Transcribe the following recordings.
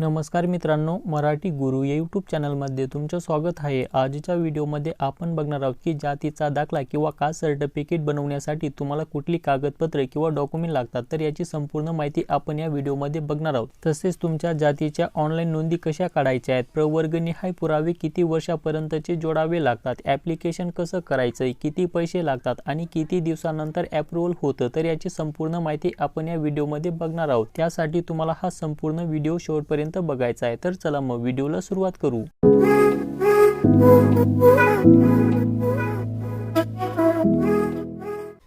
नमस्कार मित्रांनो मराठी गुरु या यूट्यूब चॅनलमध्ये तुमचं स्वागत आहे. आजच्या व्हिडिओमध्ये आपण बघणार आहोत की जातीचा दाखला किंवा कास्ट सर्टिफिकेट बनवण्यासाठी तुम्हाला कुठली कागदपत्रे किंवा डॉक्युमेंट लागतात? तर याची संपूर्ण माहिती आपण या व्हिडिओमध्ये बघणार आहोत. तसेच तुमच्या जातीच्या ऑनलाईन नोंदी कशा काढायच्या आहेत? प्रवर्गनिहाय पुरावे किती वर्षापर्यंतचे जोडावे लागतात? ॲप्लिकेशन कसं करायचं किती पैसे लागतात? आणि किती दिवसानंतर ॲप्रुव्हल होतं? तर याची संपूर्ण माहिती आपण या व्हिडिओमध्ये बघणार आहोत. त्यासाठी तुम्हाला हा संपूर्ण व्हिडिओ शेवटपर्यंत बघायचा आहे तर चला मग व्हिडिओला सुरुवात करू.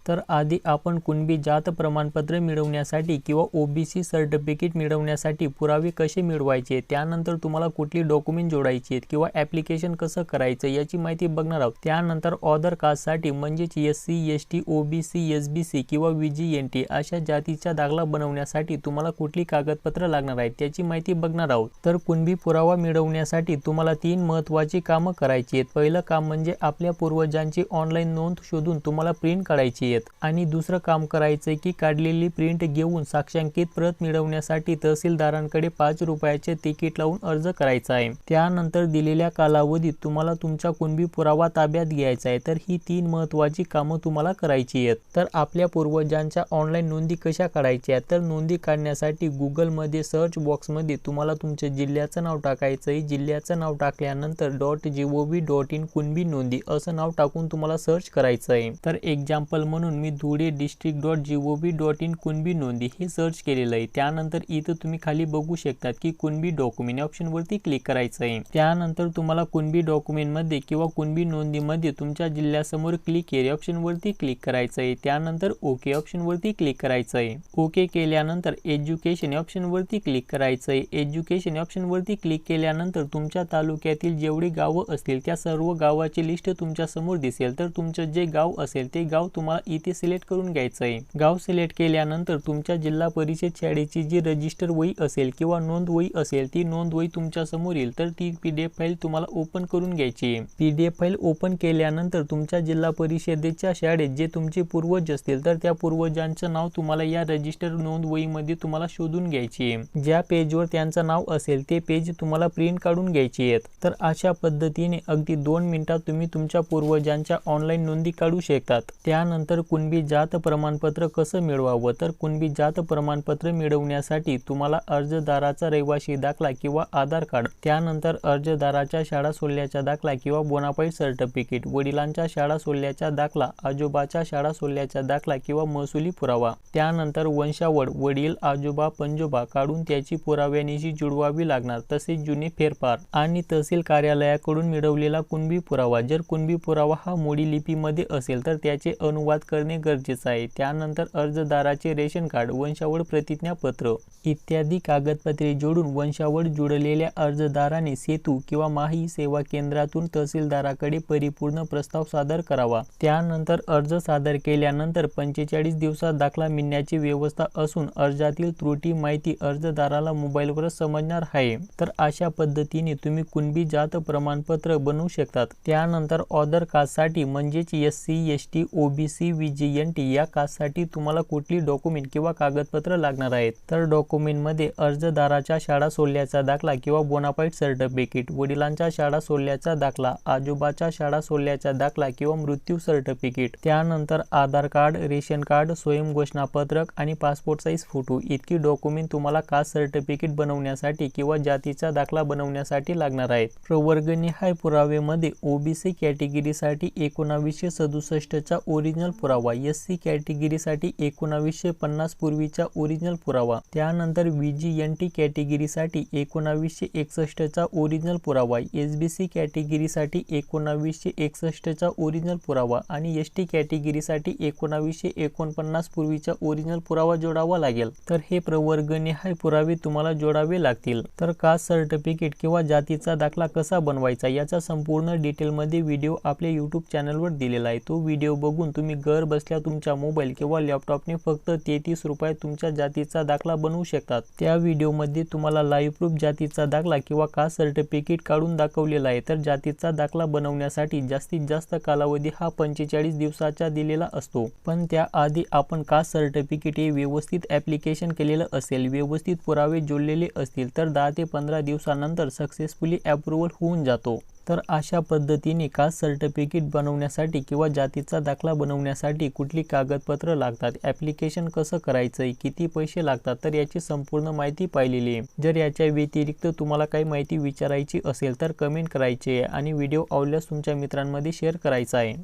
तर आधी आपण कुणबी जात प्रमाणपत्र मिळवण्यासाठी किंवा ओबीसी सर्टिफिकेट मिळवण्यासाठी पुरावे कसे मिळवायचे? त्यानंतर तुम्हाला कुठली डॉक्युमेंट जोडायची आहेत किंवा ॲप्लिकेशन कसं करायचं याची माहिती बघणार आहोत. त्यानंतर ऑदर कास्टसाठी म्हणजेच S C S T OBC S B C किंवा व्ही जी एन टी अशा जातीचा दाखला बनवण्यासाठी तुम्हाला कुठली कागदपत्र लागणार आहेत त्याची माहिती बघणार आहोत. तर कुणबी पुरावा मिळवण्यासाठी तुम्हाला तीन महत्त्वाची कामं करायची आहेत. पहिलं काम म्हणजे आपल्या पूर्वजांची ऑनलाईन नोंद शोधून तुम्हाला प्रिंट काढायची आहेत. आणि दुसरं काम करायचंय की काढलेली प्रिंट घेऊन साक्षांकित प्रत मिळवण्यासाठी तहसीलदारांकडे पाच रुपयाचे तिकीट लावून अर्ज करायचा आहे. त्यानंतर दिलेल्या कालावधीत तुम्हाला तुमचा कुणबी पुरावा ताब्यात घ्यायचा आहे. तर ही तीन महत्वाची कामं तुम्हाला करायची आहेत. तर आपल्या पूर्वजांच्या ऑनलाईन नोंदी कशा काढायच्या आहेत? तर नोंदी काढण्यासाठी गुगलमध्ये सर्च बॉक्समध्ये तुम्हाला तुमच्या जिल्ह्याचं नाव टाकायचं आहे. जिल्ह्याचं नाव टाकल्यानंतर dot G O V dot in Kunbi नोंदी असं नाव टाकून तुम्हाला सर्च करायचं आहे. तर एक्झाम्पल म्हणून म्हणून मी Dhule district dot G O V dot in Kunbi नोंदी हे सर्च केलेलं आहे. त्यानंतर इथं तुम्ही खाली बघू शकतात की कुणबी डॉक्युमेंट या ऑप्शनवरती क्लिक करायचं आहे त्यानंतर तुम्हाला कुणबी डॉक्युमेंटमध्ये किंवा कुणबी नोंदीमध्ये तुमच्या जिल्ह्यासमोर क्लिक केअर या ऑप्शनवरती क्लिक करायचं आहे त्यानंतर ओके ऑप्शनवरती क्लिक करायचं आहे ओके केल्यानंतर एज्युकेशन या ऑप्शनवरती क्लिक करायचं आहे एज्युकेशन या ऑप्शनवरती क्लिक केल्यानंतर तुमच्या तालुक्यातील जेवढी गावं असतील त्या सर्व गावाची लिस्ट तुमच्यासमोर दिसेल. तर तुमचं जे गाव असेल ते गाव तुम्हाला इथे सिलेक्ट करून घ्यायचं आहे. गाव सिलेक्ट केल्यानंतर तुमच्या जिल्हा परिषद शाळेची जी रजिस्टर वही असेल किंवा नोंद वही असेल ती नोंद वही तुमच्यासमोर येईल. तर ती पी डी एफ फाईल तुम्हाला ओपन करून घ्यायची आहे. P D F file open केल्यानंतर तुमच्या जिल्हा परिषदेच्या शाळेत जे तुमचे पूर्वज असतील तर त्या पूर्वजांचं नाव तुम्हाला या रजिस्टर नोंद वहीमध्ये तुम्हाला शोधून घ्यायची आहे. ज्या पेजवर त्यांचं नाव असेल ते पेज तुम्हाला प्रिंट काढून घ्यायची आहेत. तर अशा पद्धतीने अगदी दोन मिनिटात तुम्ही तुमच्या पूर्वजांच्या ऑनलाईन नोंदी काढू शकतात. त्यानंतर कुणबी जात प्रमाणपत्र कसं मिळवावं? तर कुणबी जात प्रमाणपत्र मिळवण्यासाठी तुम्हाला अर्जदाराचा रहिवासी दाखला किंवा आधार कार्ड त्यानंतर अर्जदाराच्या शाळा सोडल्याचा दाखला किंवा बोनापाईट सर्टिफिकेट वडिलांच्या शाळा सोडल्याचा दाखला आजोबाच्या शाळा सोडल्याचा दाखला किंवा महसुली पुरावा त्यानंतर वंशावळ वडील आजोबा पंजोबा काढून त्याची पुराव्यानिशी जुळवावी लागणार तसेच जुने फेरफार आणि तहसील कार्यालयाकडून मिळवलेला कुणबी पुरावा. जर कुणबी पुरावा हा मोडी लिपीमध्ये असेल तर त्याचे अनुवाद करणे गरजेचं आहे. त्यानंतर अर्जदाराचे रेशन कार्ड वंशावळ प्रतिज्ञापत्र इत्यादी कागदपत्रे जोडून वंशावळ जुळलेल्या अर्जदाराने सेतू किंवा माही सेवा केंद्रातून तहसीलदाराकडे परिपूर्ण प्रस्ताव सादर करावा. त्यानंतर अर्ज सादर केल्यानंतर पंचेचाळीस दिवसात दाखला मिळण्याची व्यवस्था असून अर्जातील त्रुटी माहिती अर्जदाराला मोबाईलवरच समजणार आहे. तर अशा पद्धतीने तुम्ही कुणबी जात प्रमाणपत्र बनवू शकतात. त्यानंतर ऑदर कास्टसाठी म्हणजेच S C S T OBC V J N T या कास्टसाठी तुम्हाला कुठली डॉक्युमेंट किंवा कागदपत्र लागणार आहेत? तर डॉक्युमेंटमध्ये अर्जदाराच्या शाळा सोडल्याचा दाखला किंवा बोनाफाईड सर्टिफिकेट वडिलांच्या शाळा सोडल्याचा दाखला आजोबाच्या शाळा सोडल्याचा दाखला किंवा मृत्यू सर्टिफिकेट त्यानंतर आधार कार्ड रेशन कार्ड स्वयं घोषणापत्रक आणि पासपोर्ट साईज फोटो इतकी डॉक्युमेंट तुम्हाला कास्ट सर्टिफिकेट बनवण्यासाठी किंवा जातीचा दाखला बनवण्यासाठी लागणार आहेत. प्रवर्गनिहाय पुरावेमध्ये ओबीसी कॅटेगरीसाठी एकोणावीसशे सदुसष्टचा ओरिजिनल पुरावा एस सी कॅटेगरीसाठी एकोणावीसशे पन्नास पूर्वीचा ओरिजिनल पुरावा. त्यानंतर व्ही जी एन टी कॅटेगरीसाठी एकोणावीसशे एकसष्टचा ओरिजिनल पुरावा. एस बी सी कॅटेगरीसाठी एकोणावीसशे एकसष्टचा ओरिजिनल पुरावा आणि एस टी कॅटेगरीसाठी एकोणावीसशे एकोणपन्नास पूर्वीचा ओरिजिनल पुरावा जोडावा लागेल. तर हे प्रवर्गनिहाय पुरावे तुम्हाला जोडावे लागतील. तर कास्ट सर्टिफिकेट किंवा जातीचा दाखला कसा बनवायचा याचा संपूर्ण डिटेलमध्ये व्हिडिओ आपल्या यूट्यूब चॅनलवर दिलेला आहे. तो व्हिडिओ बघून तुम्ही ग घर बसल्या तुमच्या मोबाईल किंवा लॅपटॉपने फक्त तेहतीस रुपयात तुमच्या जातीचा दाखला बनवू शकतात. त्या व्हिडिओमध्ये तुम्हाला लाईव्ह प्रूफ जातीचा दाखला किंवा कास्ट सर्टिफिकेट काढून दाखवलेला आहे. तर जातीचा दाखला बनवण्यासाठी जास्तीत जास्त कालावधी हा पंचेचाळीस दिवसाचा दिलेला असतो. पण त्याआधी आपण कास्ट सर्टिफिकेट हे व्यवस्थित ॲप्लिकेशन केलेलं असेल व्यवस्थित पुरावे जोडलेले असतील तर दहा ते पंधरा दिवसानंतर सक्सेसफुली अप्रुव्हल होऊन जातो. तर अशा पद्धतीने कास्ट सर्टिफिकेट बनवण्यासाठी किंवा जातीचा दाखला बनवण्यासाठी कुठली कागदपत्र लागतात? ॲप्लिकेशन कसं करायचं आहे किती पैसे लागतात? तर याची संपूर्ण माहिती पाहिलेली आहे. जर याच्या व्यतिरिक्त तुम्हाला काही माहिती विचारायची असेल तर कमेंट करायची आहे आणि व्हिडिओ आवडल्यास तुमच्या मित्रांमध्ये शेअर करायचा आहे.